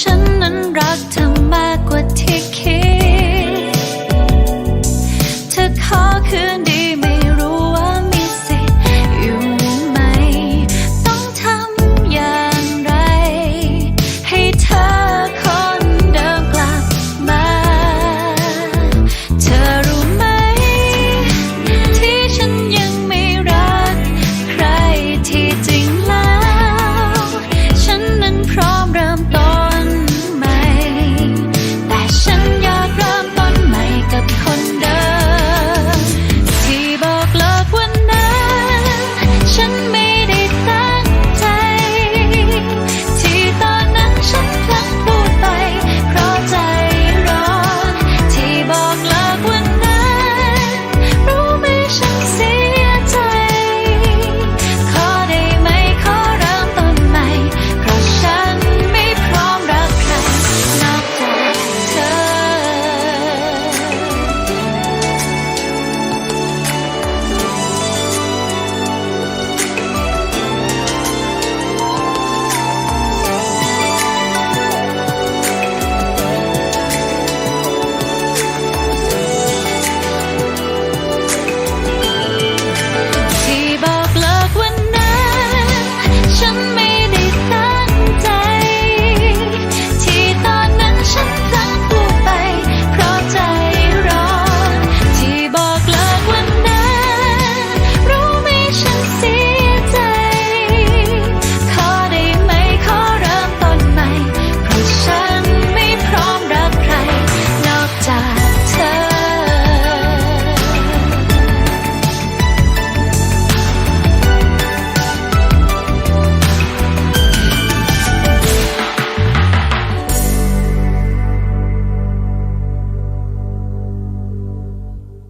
ฉันนั้นรักเธอมากกว่าที่คิด